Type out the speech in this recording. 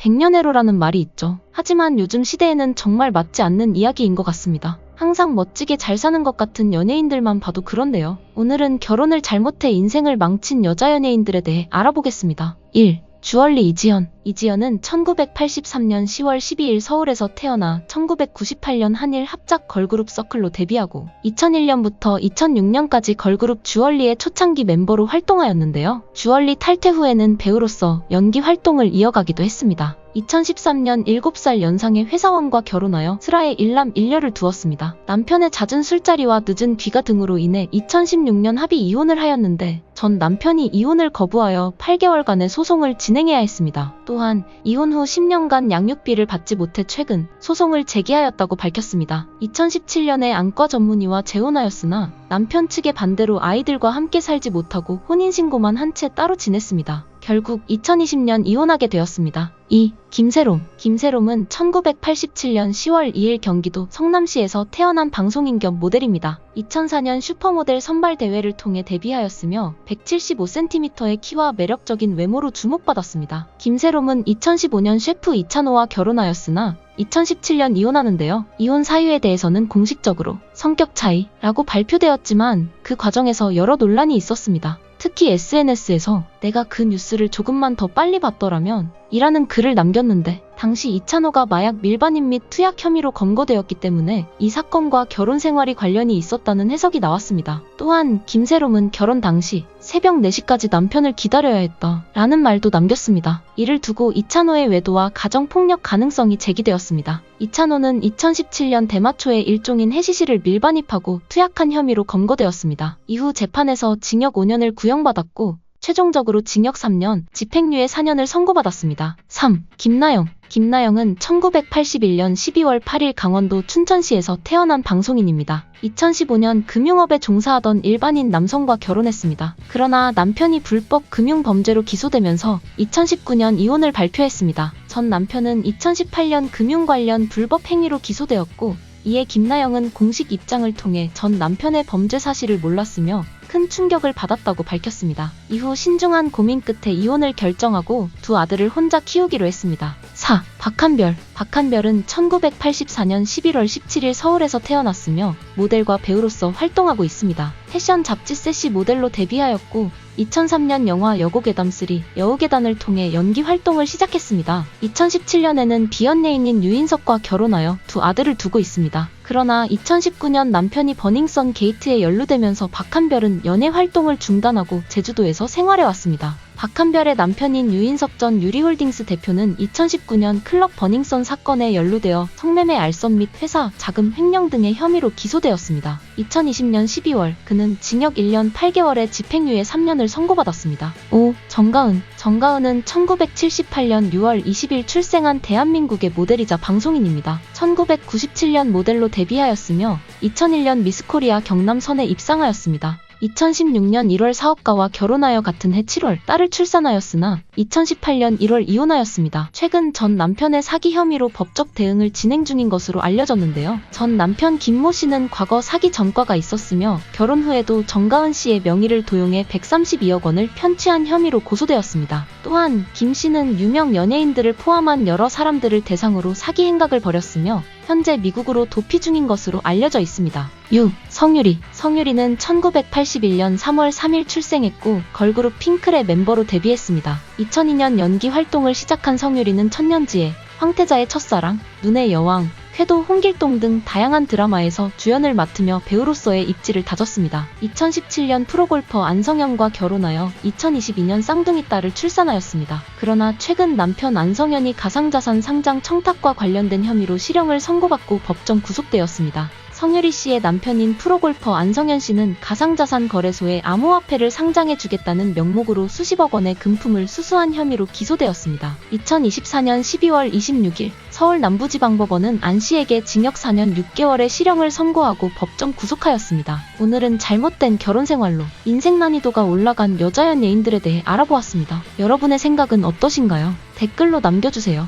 백년해로라는 말이 있죠. 하지만 요즘 시대에는 정말 맞지 않는 이야기인 것 같습니다. 항상 멋지게 잘 사는 것 같은 연예인들만 봐도 그런데요. 오늘은 결혼을 잘못해 인생을 망친 여자 연예인들에 대해 알아보겠습니다. 1. 주얼리 이지연. 이지연은 1983년 10월 12일 서울에서 태어나 1998년 한일 합작 걸그룹 서클로 데뷔하고 2001년부터 2006년까지 걸그룹 주얼리의 초창기 멤버로 활동하였는데요. 주얼리 탈퇴 후에는 배우로서 연기 활동을 이어가기도 했습니다. 2013년 7살 연상의 회사원과 결혼하여 슬하에 일남 일녀를 두었습니다. 남편의 잦은 술자리와 늦은 귀가 등으로 인해 2016년 합의 이혼을 하였는데 전 남편이 이혼을 거부하여 8개월간의 소송을 진행해야 했습니다. 또한 이혼 후 10년간 양육비를 받지 못해 최근 소송을 제기하였다고 밝혔습니다. 2017년에 안과 전문의와 재혼하였으나 남편 측의 반대로 아이들과 함께 살지 못하고 혼인신고만 한 채 따로 지냈습니다. 결국 2020년 이혼하게 되었습니다. 2. 김세롬. 김세롬은 1987년 10월 2일 경기도 성남시에서 태어난 방송인 겸 모델입니다. 2004년 슈퍼모델 선발 대회를 통해 데뷔하였으며 175cm의 키와 매력적인 외모로 주목받았습니다. 김세롬은 2015년 셰프 이찬호와 결혼하였으나 2017년 이혼하는데요. 이혼 사유에 대해서는 공식적으로 성격 차이라고 발표되었지만 그 과정에서 여러 논란이 있었습니다. 특히 SNS에서 내가 그 뉴스를 조금만 더 빨리 봤더라면 이라는 글을 남겼는데 당시 이찬호가 마약 밀반입 및 투약 혐의로 검거되었기 때문에 이 사건과 결혼 생활이 관련이 있었다는 해석이 나왔습니다. 또한 김세롬은 결혼 당시 새벽 4시까지 남편을 기다려야 했다 라는 말도 남겼습니다. 이를 두고 이찬호의 외도와 가정폭력 가능성이 제기되었습니다. 이찬호는 2017년 대마 초에 일종인 해시시를 밀반입하고 투약한 혐의로 검거되었습니다. 이후 재판에서 징역 5년을 구형받았고 최종적으로 징역 3년, 집행유예 4년을 선고받았습니다. 3. 김나영. 김나영은 1981년 12월 8일 강원도 춘천시에서 태어난 방송인입니다. 2015년 금융업에 종사하던 일반인 남성과 결혼했습니다. 그러나 남편이 불법 금융 범죄로 기소되면서 2019년 이혼을 발표했습니다. 전 남편은 2018년 금융 관련 불법 행위로 기소되었고 이에 김나영은 공식 입장을 통해 전 남편의 범죄 사실을 몰랐으며 큰 충격을 받았다고 밝혔습니다. 이후 신중한 고민 끝에 이혼을 결정하고 두 아들을 혼자 키우기로 했습니다. 4. 박한별. 박한별은 1984년 11월 17일 서울에서 태어났으며 모델과 배우로서 활동하고 있습니다. 패션 잡지 세시 모델로 데뷔하였고 2003년 영화 여고괴담3 여우괴단을 통해 연기 활동을 시작했습니다. 2017년에는 비연예인인 유인석과 결혼하여 두 아들을 두고 있습니다. 그러나 2019년 남편이 버닝썬 게이트에 연루되면서 박한별은 연애 활동을 중단하고 제주도에서 생활해 왔습니다. 박한별의 남편인 유인석 전 유리홀딩스 대표는 2019년 클럽 버닝썬 사건에 연루되어 성매매 알선 및 회사 자금 횡령 등의 혐의로 기소되었습니다. 2020년 12월 그는 징역 1년 8개월에 집행유예 3년을 선고받았습니다. 5. 정가은 정가은은 1978년 6월 20일 출생한 대한민국의 모델이자 방송인입니다. 1997년 모델로 데뷔하였으며 2001년 미스코리아 경남선에 입상하였습니다. 2016년 1월 사업가와 결혼하여 같은 해 7월 딸을 출산하였으나 2018년 1월 이혼하였습니다. 최근 전 남편의 사기 혐의로 법적 대응을 진행 중인 것으로 알려졌는데요. 전 남편 김모 씨는 과거 사기 전과가 있었으며 결혼 후에도 정가은 씨의 명의를 도용해 132억 원을 편취한 혐의로 고소되었습니다. 또한 김 씨는 유명 연예인들을 포함한 여러 사람들을 대상으로 사기 행각을 벌였으며 현재 미국으로 도피 중인 것으로 알려져 있습니다. 6. 성유리. 성유리는 1981년 3월 3일 출생했고 걸그룹 핑클의 멤버로 데뷔했습니다. 2002년 연기 활동을 시작한 성유리는 천년지에 황태자의 첫사랑, 눈의 여왕, 회도 홍길동 등 다양한 드라마에서 주연을 맡으며 배우로서의 입지를 다졌습니다. 2017년 프로골퍼 안성현과 결혼하여 2022년 쌍둥이 딸을 출산하였습니다. 그러나 최근 남편 안성현이 가상자산 상장 청탁과 관련된 혐의로 실형을 선고받고 법정 구속되었습니다. 성유리 씨의 남편인 프로골퍼 안성현 씨는 가상자산 거래소에 암호화폐를 상장해주겠다는 명목으로 수십억 원의 금품을 수수한 혐의로 기소되었습니다. 2024년 12월 26일 서울 남부지방법원은 안 씨에게 징역 4년 6개월의 실형을 선고하고 법정 구속하였습니다. 오늘은 잘못된 결혼 생활로 인생 난이도가 올라간 여자 연 예인들에 대해 알아보았습니다. 여러분의 생각은 어떠신가요? 댓글로 남겨주세요.